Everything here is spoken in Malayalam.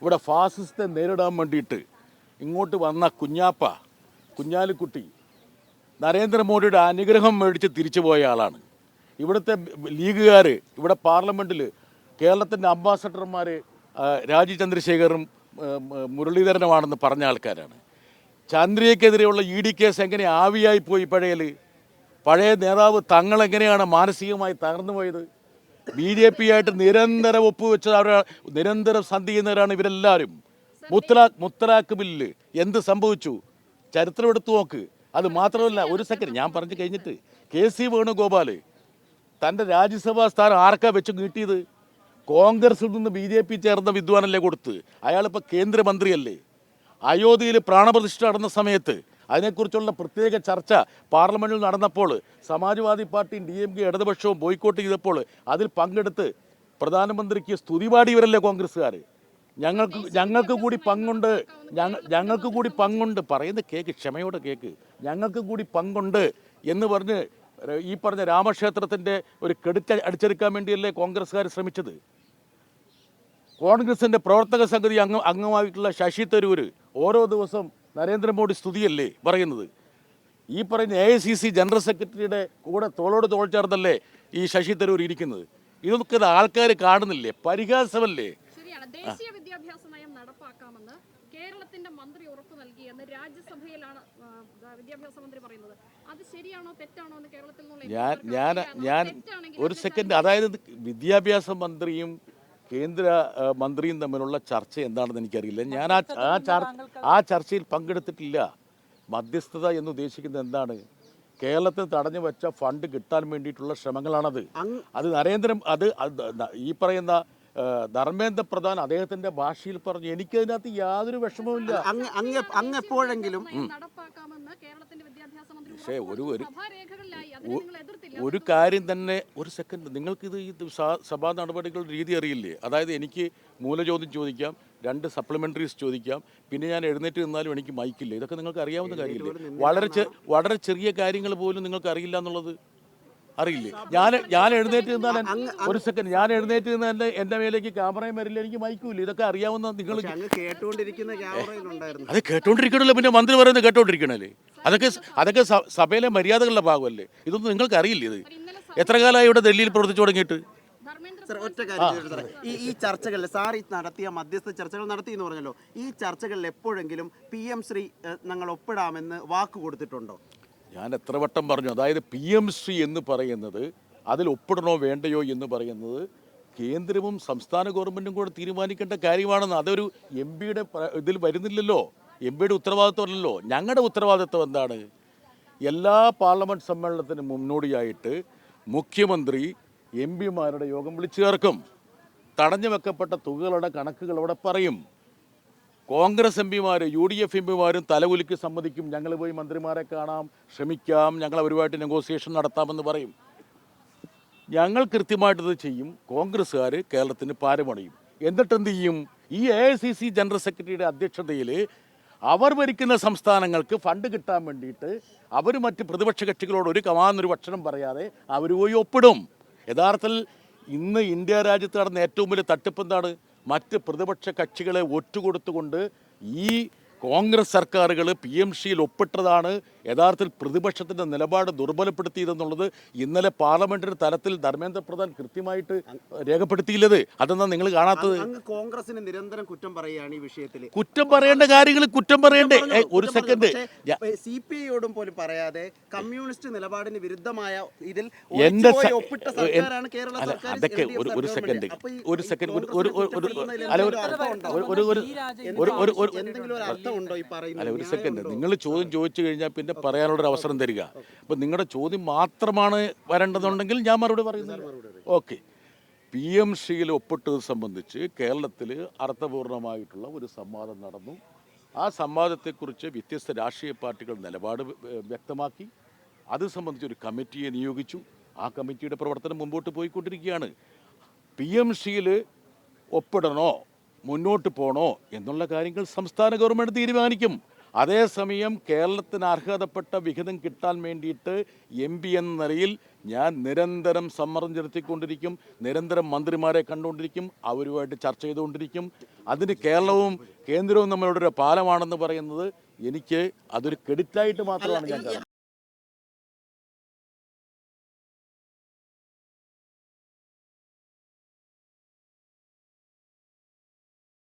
ഇവിടെ ഫാസിസത്തെ നേരിടാൻ വേണ്ടിയിട്ട് ഇങ്ങോട്ട് വന്ന കുഞ്ഞാപ്പ കുഞ്ഞാലിക്കുട്ടി നരേന്ദ്രമോദിയുടെ അനുഗ്രഹം മേടിച്ച് തിരിച്ചു പോയ ആളാണ്. ഇവിടുത്തെ ലീഗുകാർ ഇവിടെ പാർലമെന്റിൽ കേരളത്തിന്റെ അംബാസഡർമാർ രാജീവ് ചന്ദ്രശേഖറും മുരളീധരനുമാണെന്ന് പറഞ്ഞ ആൾക്കാരാണ്. ചന്ദ്രയ്ക്കെതിരെയുള്ള ഇ ഡി കേസ് എങ്ങനെ ആവിയായി പോയി പഴയൽ പഴയ നേതാവ് തങ്ങളെങ്ങനെയാണ് മാനസികമായി തകർന്നു പോയത്? ബി ജെ പി ആയിട്ട് നിരന്തരം ഒപ്പുവെച്ച് അവർ നിരന്തരം സന്ധി ചെയ്യുന്നവരാണ് ഇവരെല്ലാവരും. മുത്തലാഖ് മുത്തലാഖ് ബില്ല് എന്ത് സംഭവിച്ചു? ചരിത്രം എടുത്തു നോക്ക്. അത് മാത്രമല്ല ഒരു സെക്കൻഡ് ഞാൻ പറഞ്ഞു കഴിഞ്ഞിട്ട് കെ സി വേണുഗോപാൽ തന്റെ രാജ്യസഭാ സ്ഥാനം ആർക്കാ വെച്ച് നീട്ടിയത് കോൺഗ്രസിൽ നിന്ന് ബി ജെ പി ചേർന്ന വിദ്വാനല്ലേ കൊടുത്ത്. അയാളിപ്പോൾ കേന്ദ്രമന്ത്രിയല്ലേ. അയോധ്യയിൽ പ്രാണപ്രതിഷ്ഠ നടന്ന സമയത്ത് അതിനെക്കുറിച്ചുള്ള പ്രത്യേക ചർച്ച പാർലമെന്റിൽ നടന്നപ്പോൾ സമാജ്വാദി പാർട്ടിയും ഡി എം കെ ഇടതുപക്ഷവും ബോയ്ക്കോട്ട് ചെയ്തപ്പോൾ അതിൽ പങ്കെടുത്ത് പ്രധാനമന്ത്രിക്ക് സ്തുതിപാടി ഇവരല്ലേ കോൺഗ്രസ്സുകാർ ഞങ്ങൾക്ക് ഞങ്ങൾക്ക് കൂടി പങ്കുണ്ട്. ഞങ്ങൾ ഞങ്ങൾക്ക് കൂടി പങ്കുണ്ട്. പറയുന്ന കേക്ക് ക്ഷമയോടെ കേക്ക്. ഞങ്ങൾക്ക് കൂടി പങ്കുണ്ട് എന്ന് പറഞ്ഞ് ഈ പറഞ്ഞ രാമക്ഷേത്രത്തിന്റെ ഒരു കെടുക്ക അടിച്ചെടുക്കാൻ വേണ്ടിയല്ലേ കോൺഗ്രസ്സുകാർ ശ്രമിച്ചത്? കോൺഗ്രസിന്റെ പ്രവർത്തക സംഗതി അംഗ അംഗമായിട്ടുള്ള ശശി തരൂർ ഓരോ ദിവസം നരേന്ദ്രമോദി സ്തുതിയല്ലേ പറയുന്നത്? ഈ പറയുന്ന A I C C general സെക്രട്ടറിയുടെ കൂടെ തോളോട് തോൾ ചേർന്നല്ലേ ഈ ശശി തരൂർ ഇരിക്കുന്നത്? ഇതൊക്കെ ആൾക്കാർ കാണുന്നില്ലേ? പരിഹാസമല്ലേ? ദേശീയ വിദ്യാഭ്യാസ നയം നടപ്പാക്കാമെന്ന് കേരളത്തിന്റെ മന്ത്രി ഉറപ്പു നൽകിയെന്ന് രാജ്യസഭയിലാണ് വിദ്യാഭ്യാസ മന്ത്രി പറയുന്നത്. അത് ശരിയാണോ തെറ്റാണോ എന്ന് കേരളത്തിൽ ഞാൻ ഞാൻ ഒരു സെക്കൻഡ് അതായത് വിദ്യാഭ്യാസ മന്ത്രിയും കേന്ദ്ര മന്ത്രിയും തമ്മിലുള്ള ചർച്ച എന്താണെന്ന് എനിക്കറിയില്ല. ഞാൻ ആ ആ ചർച്ച ആ ചർച്ചയിൽ പങ്കെടുത്തിട്ടില്ല. മധ്യസ്ഥത എന്ന് ഉദ്ദേശിക്കുന്നത് എന്താണ്? കേരളത്തിൽ തടഞ്ഞു വെച്ച ഫണ്ട് കിട്ടാൻ വേണ്ടിയിട്ടുള്ള ശ്രമങ്ങളാണത്. അത് നരേന്ദ്രൻ അത് ഈ പറയുന്ന ധർമ്മേന്ദ്ര പ്രധാൻ അദ്ദേഹത്തിന്റെ ഭാഷയിൽ പറഞ്ഞു എനിക്കതിനകത്ത് യാതൊരു വിഷമവുമില്ല. ഇല്ല അങ്ങ് എപ്പോഴെങ്കിലും നയം നടപ്പാക്കാമെന്ന് കേരളത്തിന്റെ വിദ്യാഭ്യാസ മന്ത്രി പക്ഷേ ഒരു- ഒരു- അതിനെ നിങ്ങൾ എതിർത്തില്ല. ഒരു കാര്യം തന്നെ ഒരു സെക്കൻഡ് നിങ്ങൾക്കിത് ഈ സഭാ നടപടികളുടെ രീതി അറിയില്ലേ? അതായത് എനിക്ക് മൂലചോദ്യം ചോദിക്കാം രണ്ട് സപ്ലിമെന്ററീസ് ചോദിക്കാം പിന്നെ ഞാൻ എഴുന്നേറ്റ് നിന്നാലും എനിക്ക് മൈക്കില്ല? ഇതൊക്കെ നിങ്ങൾക്ക് അറിയാവുന്ന കാര്യമില്ലേ? വളരെ വളരെ ചെറിയ കാര്യങ്ങൾ പോലും നിങ്ങൾക്ക് അറിയില്ല എന്നുള്ളത്? അറിയില്ലേ? ഞാൻ ഞാൻ എഴുന്നേറ്റ് നിന്നാൽ ഒരു സെക്കൻഡ് ഞാൻ എഴുന്നേറ്റ് നിന്നാൽ എന്റെ എന്റെ മേലേക്ക് ക്യാമറയും വരില്ല. എനിക്ക് മയക്കൂല്ല ഇതൊക്കെ അറിയാവുന്ന നിങ്ങൾ അത് കേട്ടോണ്ടിരിക്കണല്ലോ. പിന്നെ മന്ത്രി പറയുന്നത് കേട്ടോണ്ടിരിക്കണല്ലേ? അതൊക്കെ അതൊക്കെ സഭയിലെ മര്യാദകളുടെ ഭാഗമല്ലേ? ഇതൊന്നും നിങ്ങൾക്ക് അറിയില്ല ഇത്? എത്ര കാലമായി ഇവിടെ ഡൽഹിയിൽ പ്രവർത്തിച്ചു തുടങ്ങിയിട്ട്? ഒറ്റ കാര്യം ഈ ഈ ചർച്ചകളിൽ സാർ ഈ നടത്തിയ മധ്യസ്ഥ ചർച്ചകൾ നടത്തി എന്ന് പറഞ്ഞല്ലോ. ഈ ചർച്ചകളിൽ എപ്പോഴെങ്കിലും പി എം ശ്രീ ഞങ്ങൾ ഒപ്പിടാമെന്ന് വാക്ക് കൊടുത്തിട്ടുണ്ടോ? ഞാൻ എത്ര വട്ടം പറഞ്ഞു അതായത് പി എം ശ്രീ എന്ന് പറയുന്നത് അതിൽ ഒപ്പിടണോ വേണ്ടയോ എന്ന് പറയുന്നത് കേന്ദ്രവും സംസ്ഥാന ഗവൺമെന്റും കൂടെ തീരുമാനിക്കേണ്ട കാര്യമാണെന്ന് അതൊരു എം പിയുടെ ഇതിൽ വരുന്നില്ലല്ലോ. എം പിയുടെ ഉത്തരവാദിത്വമല്ലല്ലോ. ഞങ്ങളുടെ ഉത്തരവാദിത്വം എന്താണ്? എല്ലാ പാർലമെന്റ് സമ്മേളനത്തിന് മുന്നോടിയായിട്ട് മുഖ്യമന്ത്രി എം പിമാരുടെ യോഗം വിളിച്ചു ചേർക്കും. തടഞ്ഞു വെക്കപ്പെട്ട തുകകളുടെ കണക്കുകൾ അവിടെ പറയും. കോൺഗ്രസ് എം പിമാർ യു ഡി എഫ് എം പിമാരും തലകുലുക്കി സമ്മതിക്കും. ഞങ്ങൾ പോയി മന്ത്രിമാരെ കാണാം ശ്രമിക്കാം ഞങ്ങൾ അവരുമായിട്ട് നെഗോസിയേഷൻ നടത്താമെന്ന് പറയും. ഞങ്ങൾ കൃത്യമായിട്ടത് ചെയ്യും. കോൺഗ്രസ്സുകാർ കേരളത്തിന് പാരമണിയും. എന്നിട്ട് എന്ത് ചെയ്യും? ഈ A I C C general സെക്രട്ടറിയുടെ അധ്യക്ഷതയിൽ അവർ ഭരിക്കുന്ന സംസ്ഥാനങ്ങൾക്ക് ഫണ്ട് കിട്ടാൻ വേണ്ടിയിട്ട് അവർ മറ്റ് പ്രതിപക്ഷ കക്ഷികളോട് ഒരു കമാന്നൊരു ഭക്ഷണം പറയാതെ അവർ പോയി ഒപ്പിടും. യഥാർത്ഥത്തിൽ ഇന്ന് ഇന്ത്യ രാജ്യത്ത് നടന്ന ഏറ്റവും വലിയ തട്ടിപ്പ് എന്താണ്? മറ്റ് പ്രതിപക്ഷ കക്ഷികളെ ഒറ്റുകൊടുത്തുകൊണ്ട് ഈ കോൺഗ്രസ് സർക്കാരുകൾ പി എം സിയിൽ ഒപ്പിട്ടതാണ് യഥാർത്ഥത്തിൽ പ്രതിപക്ഷത്തിന്റെ നിലപാട് ദുർബലപ്പെടുത്തിയതെന്നുള്ളത് ഇന്നലെ പാർലമെന്ററി തലത്തിൽ ധർമ്മേന്ദ്ര പ്രധാൻ കൃത്യമായിട്ട് രേഖപ്പെടുത്തിയില്ലത്. അതെന്നാ നിങ്ങൾ കാണാത്തത്? കോൺഗ്രസിന് നിരന്തരം കുറ്റം പറയുകയാണ് ഈ വിഷയത്തിൽ കുറ്റം പറയേണ്ട കാര്യങ്ങൾ കുറ്റം പറയണ്ടേ? ഒരു സെക്കൻഡ്. സി പി ഐയോടും പോലും പറയാതെ കമ്മ്യൂണിസ്റ്റ് നിലപാടിന് വിരുദ്ധമായ ഇതിൽ എന്റെ അതൊക്കെ ഒരു ഒരു സെക്കൻഡ്. ഒരു സെക്കൻഡ്. ഒരു ഒരു ഒരു സെക്കൻഡ്. നിങ്ങൾ ചോദ്യം ചോദിച്ചു കഴിഞ്ഞാൽ പിന്നെ പറയാനുള്ളൊരു അവസരം തരിക. അപ്പം നിങ്ങളുടെ ചോദ്യം മാത്രമാണ് വരേണ്ടതുണ്ടെങ്കിൽ ഞാൻ മറുപടി പറയുന്നു ഓക്കെ. പി എം സിയിൽ ഒപ്പിട്ടത് സംബന്ധിച്ച് കേരളത്തിൽ അർത്ഥപൂർണമായിട്ടുള്ള ഒരു സംവാദം നടന്നു. ആ സംവാദത്തെക്കുറിച്ച് വ്യത്യസ്ത രാഷ്ട്രീയ പാർട്ടികൾ നിലപാട് വ്യക്തമാക്കി. അത് സംബന്ധിച്ച് ഒരു കമ്മിറ്റിയെ നിയോഗിച്ചു. ആ കമ്മിറ്റിയുടെ പ്രവർത്തനം മുമ്പോട്ട് പോയിക്കൊണ്ടിരിക്കുകയാണ്. പി എം സിയിൽ ഒപ്പിടണോ മുന്നോട്ട് പോകണോ എന്നുള്ള കാര്യങ്ങൾ സംസ്ഥാന ഗവൺമെന്റ് തീരുമാനിക്കും. അതേസമയം കേരളത്തിന് അർഹതപ്പെട്ട വിഹിതം കിട്ടാൻ വേണ്ടിയിട്ട് എം പി എന്ന നിലയിൽ ഞാൻ നിരന്തരം സമ്മർദ്ദം ചെലുത്തിക്കൊണ്ടിരിക്കും നിരന്തരം മന്ത്രിമാരെ കണ്ടുകൊണ്ടിരിക്കും അവരുമായിട്ട് ചർച്ച ചെയ്തുകൊണ്ടിരിക്കും. അതിന് കേരളവും കേന്ദ്രവും തമ്മിലുള്ള ഒരു പാലമാണെന്ന് പറയുന്നത് എനിക്ക് അതൊരു ക്രെഡിറ്റായിട്ട് മാത്രമാണ് ഞാൻ